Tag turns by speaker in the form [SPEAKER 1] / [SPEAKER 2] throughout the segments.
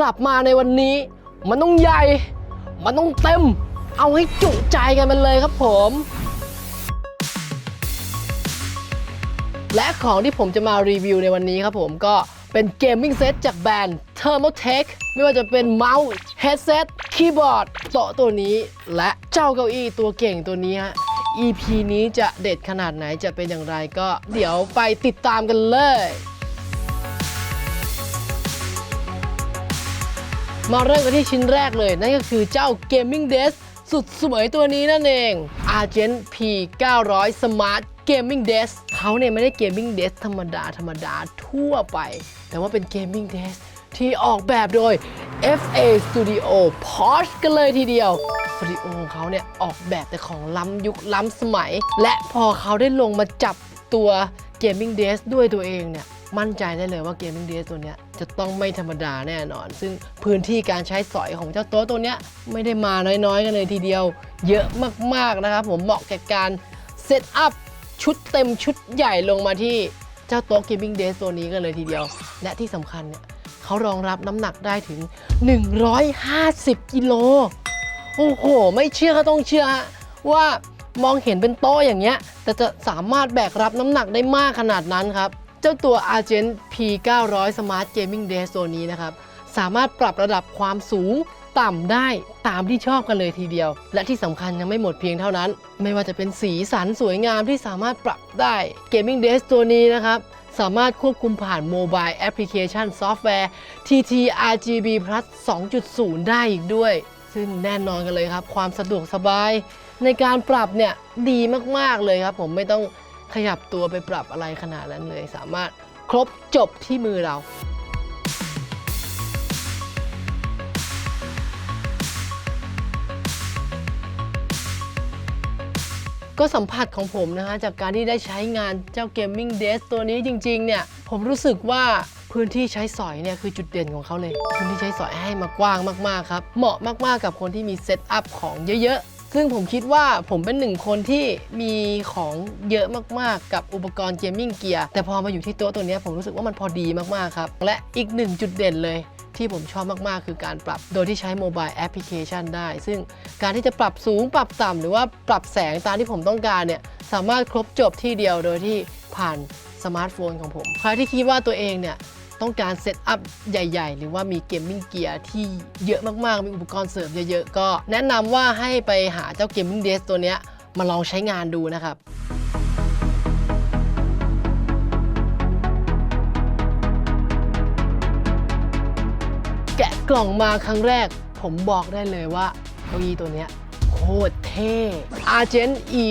[SPEAKER 1] กลับมาในวันนี้ มันต้องใหญ่ มันต้องเต็ม เอาให้จุใจกันมันเลยครับผม และของที่ผมจะมารีวิวในวันนี้ครับผมก็เป็นเกมมิ่งเซตจากแบรนด์ Thermotech ไม่ว่าจะเป็นเมาส์ headset คีย์บอร์ดโต๊ะตัวนี้ และเจ้าเก้าอี้ตัวเก่งตัวนี้ฮะ EP นี้จะเด็ดขนาดไหนจะเป็นอย่างไรก็เดี๋ยวไปติดตามกันเลย มาเริ่มกันที่ชิ้นแรกเลย นั่นก็คือเจ้า Gaming Desk สุดสวยตัวนี้นั่นเอง Argent P 900 Smart Gaming Desk เขาเนี่ยไม่ได้ Gaming Desk ธรรมดา ธรรมดาทั่วไป แต่ว่าเป็น Gaming Desk ที่ออกแบบโดย FA Studio Porsche กันเลยทีเดียวสตูดิโอของเขาเนี่ยออกแบบแต่ของล้ำยุคล้ำสมัย และพอเขาได้ลงมาจับตัว Gaming Desk ด้วยตัวเองเนี่ย มั่นใจได้เลยว่า Gaming Desk ตัวนี้จะต้องไม่ธรรมดาแน่นอน ซึ่งพื้นที่การใช้สอยของเจ้าโต๊ะตัวนี้ไม่ได้มาน้อยๆ กันเลยทีเดียว เยอะมากๆนะครับผมเหมาะแก่การเซตอัพชุดเต็มชุดใหญ่ลงมาที่เจ้าโต๊ะ Gaming Desk ตัวนี้กันเลยทีเดียว และที่สำคัญเนี่ยเขารองรับน้ำหนักได้ถึง 150 กิโลโอ้โห ไม่เชื่อก็ต้องเชื่อฮะว่ามองเห็นเป็นโต๊ะอย่างเงี้ย แต่จะสามารถแบกรับน้ำหนักได้มากขนาดนั้นครับ เจ้าตัว Argent P 900 Smart Gaming Desk ตัวนี้นะครับ สามารถปรับระดับความสูงต่ำได้ตามที่ชอบกันเลยทีเดียว และที่สำคัญยังไม่หมดเพียงเท่านั้น ไม่ว่าจะเป็นสีสันสวยงามที่สามารถปรับได้ Gaming Desk ตัวนี้นะครับสามารถควบคุมผ่านโมบายแอปพลิเคชันซอฟต์แวร์ TT RGB Plus 2.0 ได้อีกด้วย ซึ่งแน่นอนกันเลยครับ ความสะดวกสบาย ในการปรับเนี่ยดีมาก ๆ เลยครับ ผมไม่ต้อง ขยับตัวไปปรับอะไรขนาดนั้นเลย สามารถครบจบที่มือเราก็สัมผัสของผมนะฮะจากการที่ได้ใช้งานเจ้า Gaming Desk ตัวนี้จริง ๆ เนี่ย ผมรู้สึกว่าพื้นที่ใช้สอยเนี่ยคือจุดเด่นของเขาเลย พื้นที่ใช้สอยให้มากว้างมาก ๆ ครับ เหมาะมาก ๆ กับคนที่มีเซตอัพของเยอะ ๆ ซึ่งผมคิดว่าผมเป็นหนึ่งคนที่มีของเยอะมากๆ กับอุปกรณ์เกมมิ่งเกียร์แต่พอมาอยู่ที่โต๊ะตัวนี้ผมรู้สึกว่ามันพอดีมากๆครับ และอีกหนึ่งจุดเด่นเลยที่ผมชอบมากๆ คือการปรับโดยที่ใช้โมบายแอปพลิเคชันได้ ซึ่งการที่จะปรับสูงปรับต่ำหรือว่าปรับแสงตามที่ผมต้องการเนี่ยสามารถครบจบที่เดียวโดยที่ผ่านสมาร์ทโฟนของผม ใครที่คิดว่าตัวเองเนี่ย ต้องการเซตอัพใหญ่ ๆ หรือว่ามีเกมมิ่งเกียร์ที่เยอะมากๆ มีอุปกรณ์เสริมเยอะๆ ก็แนะนำว่าให้ไปหาเจ้าเกมมิ่งเดสตัวเนี้ยมาลองใช้งานดูนะครับแกะกล่องมาครั้งแรก ผมบอกได้เลยว่าเก้าอี้ตัวเนี้ย โคตรเท่ Argent E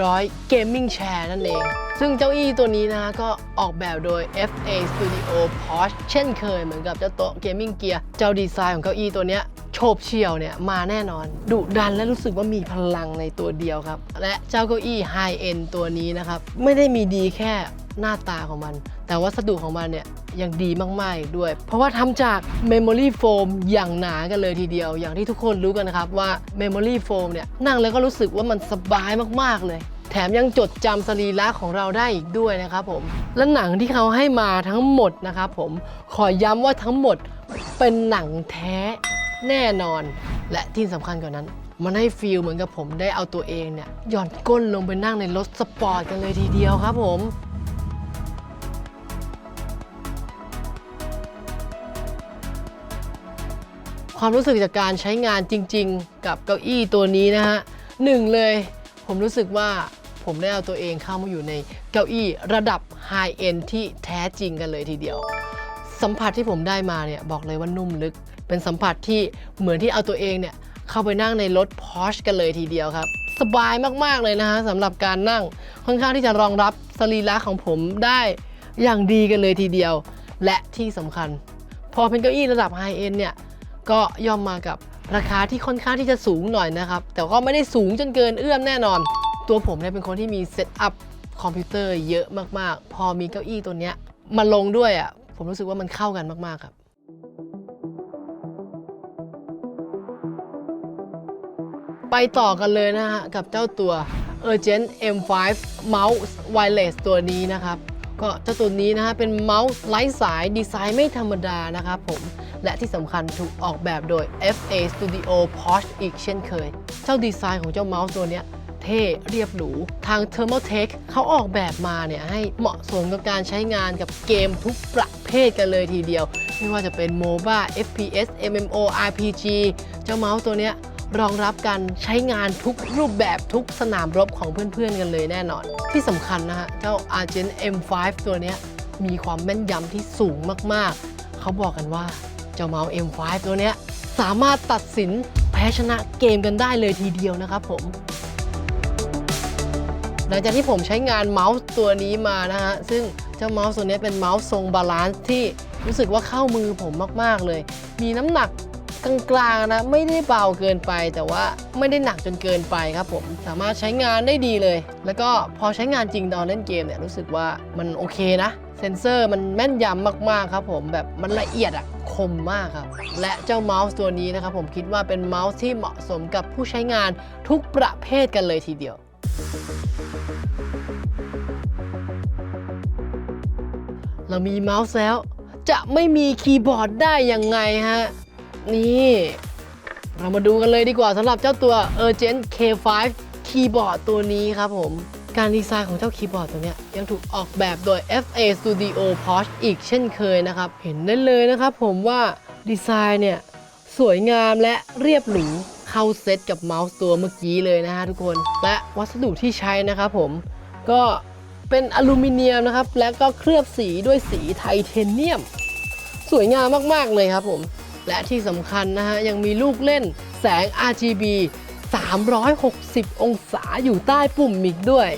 [SPEAKER 1] 700 Gaming Chair นั่นเอง ซึ่งเจ้าอี้ตัวนี้นะก็ออกแบบโดย FA Studio Porsche เช่นเคยเหมือนกับเจ้าโต๊ะ Gaming Gear เจ้าดีไซน์ของเก้าอี้ตัวเนี้ยโฉบเฉี่ยวเนี่ยมาแน่นอน ดุดันและรู้สึกว่ามีพลังในตัวเดียวครับ และเจ้าเก้าอี้ High End ตัวนี้นะครับ ไม่ได้มีดีแค่ หน้าตาของมัน แต่วัสดุของมันเนี่ยยังดีมากๆอีกด้วย เพราะว่าทำจาก Memory Foam อย่างหนากันเลยทีเดียว อย่างที่ทุกคนรู้กันนะครับว่า Memory Foam เนี่ยนั่งแล้วก็รู้สึกว่ามันสบายมากๆเลย แถมยังจดจำสรีระของเราได้อีกด้วยนะครับผม และหนังที่เขาให้มาทั้งหมดนะครับผมขอย้ำว่าทั้งหมดเป็นหนังแท้แน่นอน และที่สำคัญกว่านั้นมันให้ฟีลเหมือนกับผมได้เอาตัวเองเนี่ยหย่อนก้นลงไปนั่งในรถสปอร์ตกันเลยทีเดียวครับผม ความรู้สึกจากการใช้งานจริง ๆ กับเก้าอี้ตัวนี้นะฮะหนึ่งเลย ผมรู้สึกว่าผมได้เอาตัวเองเข้ามาอยู่ในเก้าอี้ระดับไฮเอ็นที่แท้จริงกันเลยทีเดียว สัมผัสที่ผมได้มาเนี่ยบอกเลยว่านุ่มลึก เป็นสัมผัสที่เหมือนที่เอาตัวเองเนี่ยเข้าไปนั่งในรถ Porsche กันเลยทีเดียวครับสบายมากๆเลยนะฮะสำหรับการนั่งค่อนข้างที่จะรองรับสรีระของผมได้อย่างดีกันเลยทีเดียว และที่สำคัญ พอเป็นเก้าอี้ระดับไฮเอ็นเนี่ย ก็ย่อมมากับราคาที่ค่อนข้างที่จะสูงหน่อยนะครับ แต่ก็ไม่ได้สูงจนเกินเอื้อมแน่นอน ตัวผมเนี่ยเป็นคนที่มีเซตอัพคอมพิวเตอร์เยอะมากๆ พอมีเก้าอี้ตัวเนี้ยมาลงด้วยอะ ผมรู้สึกว่ามันเข้ากันมากๆครับไปต่อกันเลยนะฮะ กับเจ้าตัว Urgent M5 Mouse Wireless ตัวนี้นะครับ ก็เจ้าตัวนี้นะฮะเป็นเมาส์ไร้สายดีไซน์ไม่ธรรมดานะครับผม และที่สำคัญถูกออกแบบโดย FA Studio Porsche อีกเช่นเคย เจ้าดีไซน์ของเจ้าเมาส์ตัวเนี้ยเท่เรียบหรู ทาง Thermaltake เขาออกแบบมาเนี่ยให้เหมาะสมกับการใช้งานกับเกมทุกประเภทกันเลยทีเดียว ไม่ว่าจะเป็น MOBA FPS MMO RPG เจ้าเมาส์ตัวเนี้ย รองรับการใช้งานทุกรูปแบบทุกสนามรบของเพื่อนๆกันเลยแน่นอน ที่สำคัญนะฮะ เจ้า Argent M5 ตัวนี้มีความแม่นยำที่สูงมากๆ เขาบอกกันว่าเจ้าเมาส์ M5 ตัวนี้สามารถตัดสินแพ้ชนะเกมกันได้เลยทีเดียวนะครับผมหลังจากที่ผมใช้งานเมาส์ตัวนี้มานะฮะ ซึ่งเจ้าเมาส์ตัวนี้เป็นเมาส์ทรงบาลานซ์ที่รู้สึกว่าเข้ามือผมมาก ๆ เลย มีน้ำหนัก กลางๆนะไม่ได้เบาเกินไป แต่ว่าไม่ได้หนักจนเกินไปครับผมสามารถใช้งานได้ดีเลย แล้วก็พอใช้งานจริงตอนเล่นเกมเนี่ยรู้สึกว่ามันโอเคนะเซนเซอร์มันแม่นยำมากๆครับผมแบบมันละเอียดอะคมมากครับ และเจ้าเมาส์ตัวนี้นะครับผมคิดว่าเป็นเมาส์ที่เหมาะสมกับผู้ใช้งานทุกประเภทกันเลยทีเดียวเรามีเมาส์แล้ว จะไม่มีคีย์บอร์ดได้ยังไงฮะ นี่เรามาดูกันเลยดีกว่าสำหรับเจ้าตัว Urgent K5 คีย์บอร์ดตัวนี้ครับผม การดีไซน์ของเจ้าคีย์บอร์ดตัวนี้ยยังถูกออกแบบโดย FA Studio Porsche อีกเช่นเคยนะครับ เห็นได้เลยนะครับผมว่าดีไซน์เนี่ย สวยงามและเรียบหรูเข้าเซตกับเมาส์ตัวเมื่อกี้เลยนะฮะทุกคน และวัสดุที่ใช้นะครับผมก็เป็นอลูมิเนียมนะครับ และก็เคลือบสีด้วยสีไทเทเนียม สวยงามมาก ๆ เลยครับผม และที่สำคัญนะฮะยังมีลูกเล่นแสง RGB 360 องศาอยู่ใต้ปุ่มมิกด้วย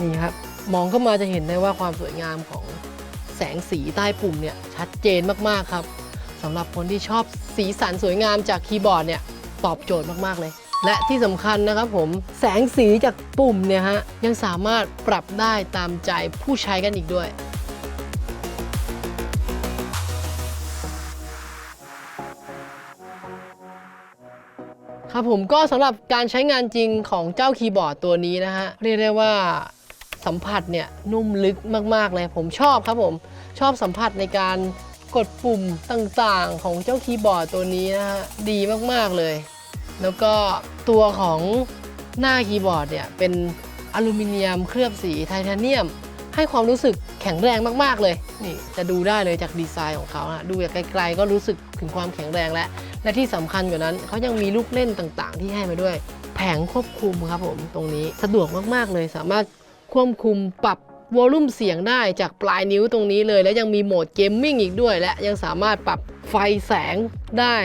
[SPEAKER 1] นี่ครับ มองเข้ามาจะเห็นได้ว่าความสวยงามของแสงสีใต้ปุ่มเนี่ยชัดเจนมาก ๆ ครับสำหรับคนที่ชอบสีสันสวยงามจากคีย์บอร์ดเนี่ยตอบโจทย์มาก ๆ เลย และที่สำคัญนะครับผมแสงสีจากปุ่มเนี่ยฮะยังสามารถปรับได้ตามใจผู้ใช้กันอีกด้วย ครับผมก็สำหรับการใช้งานจริงของเจ้าคีย์บอร์ดตัวนี้นะฮะ เรียกได้ว่าสัมผัสเนี่ยนุ่มลึกมากๆเลยผมชอบครับผมชอบสัมผัสในการกดปุ่มต่างๆ ของเจ้าคีย์บอร์ดตัวนี้นะฮะดีมากๆเลย แล้วก็ตัวของหน้าคีย์บอร์ดเนี่ยเป็นอลูมิเนียมเคลือบสีไทเทเนียม ให้ความรู้สึกแข็งแรงมากๆเลย นี่จะดูได้เลยจากดีไซน์ของเขาฮะดูจากไกลๆก็รู้สึกถึงความแข็งแรงและ และที่สำคัญกว่านั้นเขายังมีลูกเล่นต่างๆ ที่ให้มาด้วย แผงควบคุมครับผมตรงนี้สะดวกมากๆเลยสามารถควบคุมปรับวอลลุ่มเสียงได้จากปลายนิ้วตรงนี้เลย และยังมีโหมดเกมมิ่งอีกด้วย และยังสามารถปรับไฟแสงได้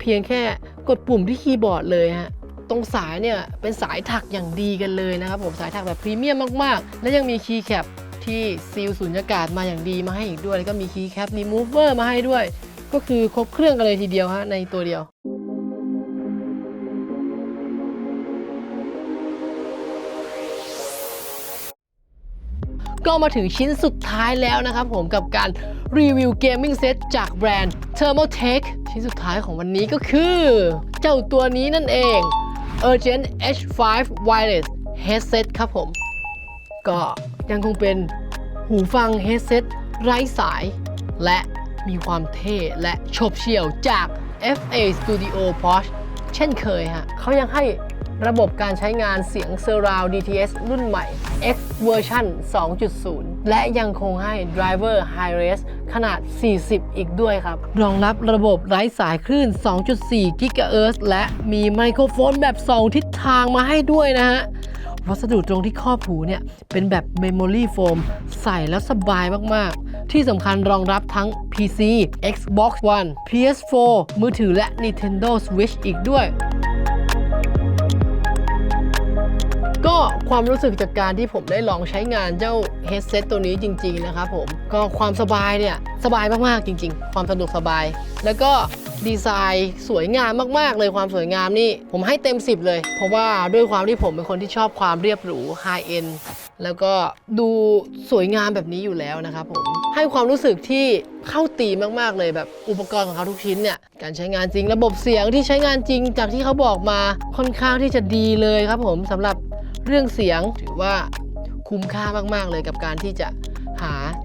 [SPEAKER 1] เพียงแค่กดปุ่มที่คีย์บอร์ดเลยฮะตรงสายเนี่ยเป็นสายถักอย่างดีกันเลยนะครับผมสายถักแบบพรีเมียมมากๆ และยังมีคีย์แคปที่ซีลสุญญากาศมาอย่างดีมาให้อีกด้วย แล้วก็มีคีย์แคปรีมูฟเวอร์มาให้ด้วย ก็คือครบเครื่องกันเลยทีเดียวฮะในตัวเดียวก็มาถึงชิ้นสุดท้ายแล้วนะครับผมกับการรีวิวเกมมิ่งเซตจากแบรนด์ Thermaltake ชิ้นสุดท้ายของวันนี้ก็คือ เจ้าตัวนี้นั่นเอง Urgent H5 Wireless Headset ครับผม ก็ยังคงเป็นหูฟัง headset ไร้สาย และ มีความเท่และโฉบเฉี่ยวจาก FA Studio Porsche เช่นเคยฮะเขายังให้ระบบการใช้งานเสียง Surround DTS รุ่นใหม่ X Version 2.0 และยังคงให้ Driver High Res ขนาด 40 อีกด้วยครับ รองรับระบบไร้สายคลื่น 2.4 GHz และมีไมโครโฟนแบบ 2 ทิศทางมาให้ด้วยนะฮะ วัสดุตรงที่ครอบหูเนี่ยเป็นแบบ Memory Foam ใส่แล้วสบายมาก ๆ ที่สำคัญรองรับทั้ง PC Xbox One PS4 มือถือและ Nintendo Switch อีกด้วยก็ความรู้สึกจากการที่ผมได้ลองใช้งานเจ้า headset ตัวนี้จริง ๆ นะครับผม ก็ความสบายเนี่ย สบายมาก ๆ จริง ๆ ความสะดวกสบาย แล้วก็ ดีไซน์สวยงามมากๆ เลยความสวยงามนี่ผมให้เต็ม 10 เลย เพราะว่าด้วยความที่ผมเป็นคนที่ชอบความเรียบหรู high end แล้วก็ดูสวยงามแบบนี้อยู่แล้วนะครับผม ให้ความรู้สึกที่เข้าตีมากๆเลยแบบอุปกรณ์ของเขาทุกชิ้นเนี่ย การใช้งานจริงระบบเสียงที่ใช้งานจริงจากที่เขาบอกมาค่อนข้างที่จะดีเลยครับผมสำหรับเรื่องเสียงถือว่าคุ้มค่ามากๆเลยกับการที่จะ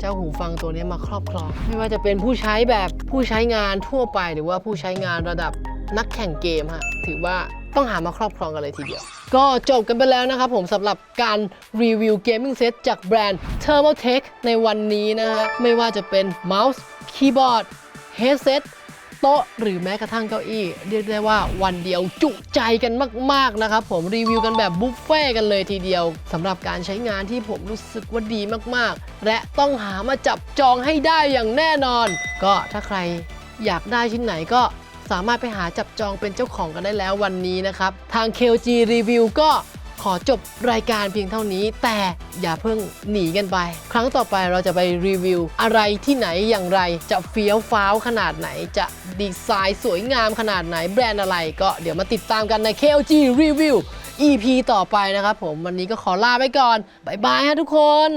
[SPEAKER 1] จ้าหูฟังตัวนี้มาครอบครอง ไม่ว่าจะเป็นผู้ใช้แบบผู้ใช้งานทั่วไป หรือว่าผู้ใช้งานระดับนักแข่งเกมฮะถือว่าต้องหามาครอบครองกันเลยทีเดียว ก็จบกันไปแล้วนะครับผมสำหรับการรีวิวเกมมิ่งเซตจากแบรนด์ Thermaltake ในวันนี้นะฮะไม่ว่าจะเป็นเมาส์คีย์บอร์ดเฮดเซต โต๊ะ หรือแม้กระทั่งเก้าอี้ เรียกได้ว่าวันเดียวจุใจกันมากๆนะครับผมรีวิวกันแบบบุฟเฟ่กันเลยทีเดียวสำหรับการใช้งานที่ผมรู้สึกว่าดีมากๆ และต้องหามาจับจองให้ได้อย่างแน่นอน ก็ถ้าใครอยากได้ชิ้นไหนก็สามารถไปหาจับจองเป็นเจ้าของกันได้แล้ววันนี้นะครับ ทาง KLG Review ก็ อจบรายการเพียงเท่านี้ แต่อย่าเพิ่งหนีกันไป ครั้งต่อไปเราจะไปรีวิว อะไรที่ไหนอย่างไรจะเฟี้ยวฟ้าวขนาดไหน จะดีไซน์สวยงามขนาดไหนแบรนด์อะไร ก็เดี๋ยวมาติดตามกันใน KLG Review EP ต่อไปนะครับผมวันนี้ก็ขอลาไปก่อนบายบายฮะทุกคน